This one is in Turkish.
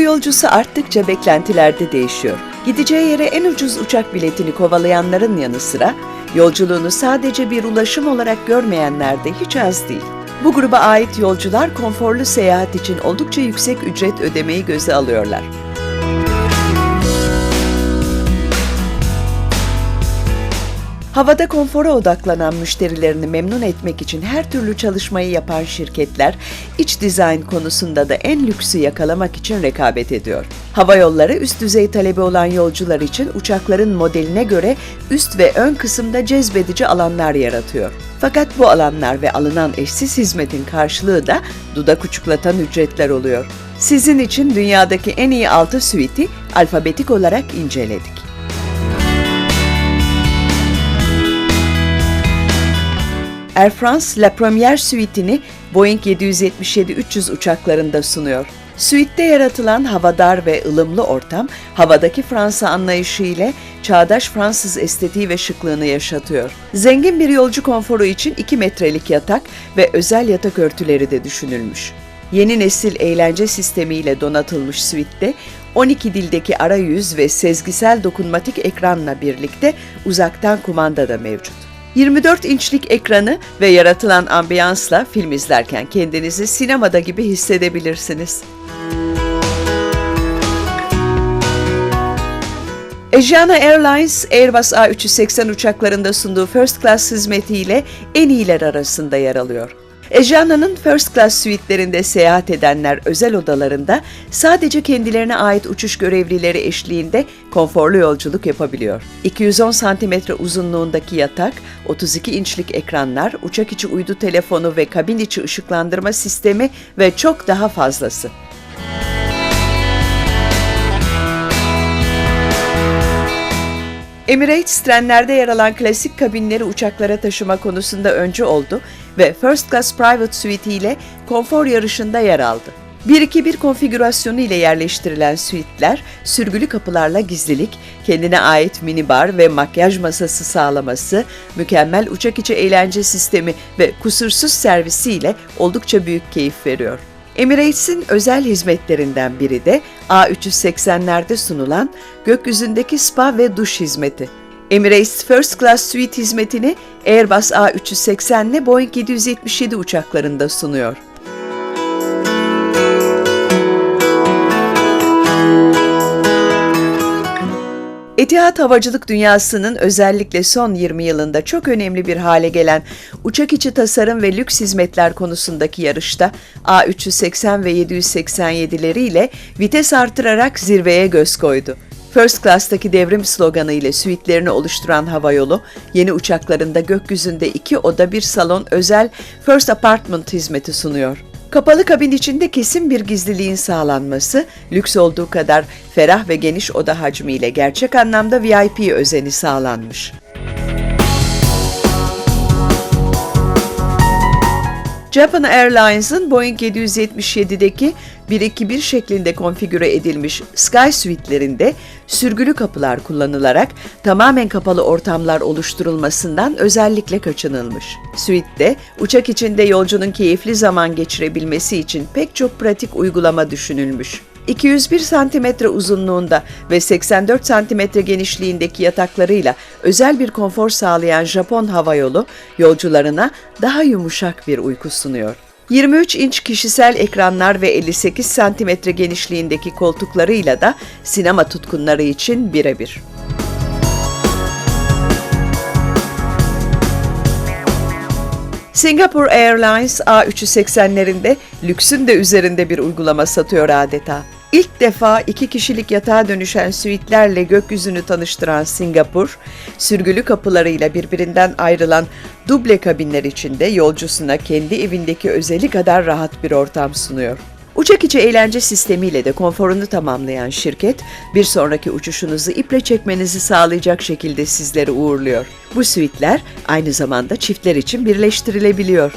yolcusu arttıkça beklentiler de değişiyor. Gideceği yere en ucuz uçak biletini kovalayanların yanı sıra yolculuğunu sadece bir ulaşım olarak görmeyenler de hiç az değil. Bu gruba ait yolcular konforlu seyahat için oldukça yüksek ücret ödemeyi göze alıyorlar. Havada konfora odaklanan müşterilerini memnun etmek için her türlü çalışmayı yapan şirketler, iç dizayn konusunda da en lüksü yakalamak için rekabet ediyor. Hava yolları üst düzey talebi olan yolcular için uçakların modeline göre üst ve ön kısımda cezbedici alanlar yaratıyor. Fakat bu alanlar ve alınan eşsiz hizmetin karşılığı da dudak uçuklatan ücretler oluyor. Sizin için dünyadaki en iyi 6 suite'i alfabetik olarak inceledik. Air France La Première suite'ini Boeing 777-300 uçaklarında sunuyor. Suite'de yaratılan havadar ve ılımlı ortam, havadaki Fransa anlayışı ile çağdaş Fransız estetiği ve şıklığını yaşatıyor. Zengin bir yolcu konforu için 2 metrelik yatak ve özel yatak örtüleri de düşünülmüş. Yeni nesil eğlence sistemiyle donatılmış suite'de 12 dildeki arayüz ve sezgisel dokunmatik ekranla birlikte uzaktan kumanda da mevcut. 24 inçlik ekranı ve yaratılan ambiyansla film izlerken kendinizi sinemada gibi hissedebilirsiniz. Asiana Airlines, Airbus A380 uçaklarında sunduğu First Class hizmetiyle en iyiler arasında yer alıyor. Asiana'nın First Class suite'lerinde seyahat edenler özel odalarında sadece kendilerine ait uçuş görevlileri eşliğinde konforlu yolculuk yapabiliyor. 210 cm uzunluğundaki yatak, 32 inçlik ekranlar, uçak içi uydu telefonu ve kabin içi ışıklandırma sistemi ve çok daha fazlası. Emirates trenlerde yer alan klasik kabinleri uçaklara taşıma konusunda öncü oldu ve First Class Private Suite ile konfor yarışında yer aldı. 1-2-1 konfigürasyonu ile yerleştirilen suitler, sürgülü kapılarla gizlilik, kendine ait minibar ve makyaj masası sağlaması, mükemmel uçak içi eğlence sistemi ve kusursuz servisiyle oldukça büyük keyif veriyor. Emirates'in özel hizmetlerinden biri de A380'lerde sunulan gökyüzündeki spa ve duş hizmeti. Emirates First Class Suite hizmetini Airbus A380 ile Boeing 777 uçaklarında sunuyor. Etihad havacılık dünyasının özellikle son 20 yılında çok önemli bir hale gelen uçak içi tasarım ve lüks hizmetler konusundaki yarışta A380 ve 787'leriyle vites artırarak zirveye göz koydu. First Class'taki devrim sloganı ile suitlerini oluşturan havayolu, yeni uçaklarında gökyüzünde iki oda bir salon özel First Apartment hizmeti sunuyor. Kapalı kabin içinde kesin bir gizliliğin sağlanması, lüks olduğu kadar ferah ve geniş oda hacmiyle gerçek anlamda VIP özeni sağlanmış. Japan Airlines'ın Boeing 777'deki 1-2-1 şeklinde konfigüre edilmiş Sky Suite'lerinde sürgülü kapılar kullanılarak tamamen kapalı ortamlar oluşturulmasından özellikle kaçınılmış. Suite'de uçak içinde yolcunun keyifli zaman geçirebilmesi için pek çok pratik uygulama düşünülmüş. 201 cm uzunluğunda ve 84 cm genişliğindeki yataklarıyla özel bir konfor sağlayan Japon havayolu yolcularına daha yumuşak bir uyku sunuyor. 23 inç kişisel ekranlar ve 58 cm genişliğindeki koltuklarıyla da sinema tutkunları için birebir. Singapore Airlines A380'lerinde lüksün de üzerinde bir uygulama satıyor adeta. İlk defa iki kişilik yatağa dönüşen suitlerle gökyüzünü tanıştıran Singapur, sürgülü kapılarıyla birbirinden ayrılan duble kabinler içinde yolcusuna kendi evindeki özeli kadar rahat bir ortam sunuyor. Uçak içi eğlence sistemiyle de konforunu tamamlayan şirket, bir sonraki uçuşunuzu iple çekmenizi sağlayacak şekilde sizleri uğurluyor. Bu suitler aynı zamanda çiftler için birleştirilebiliyor.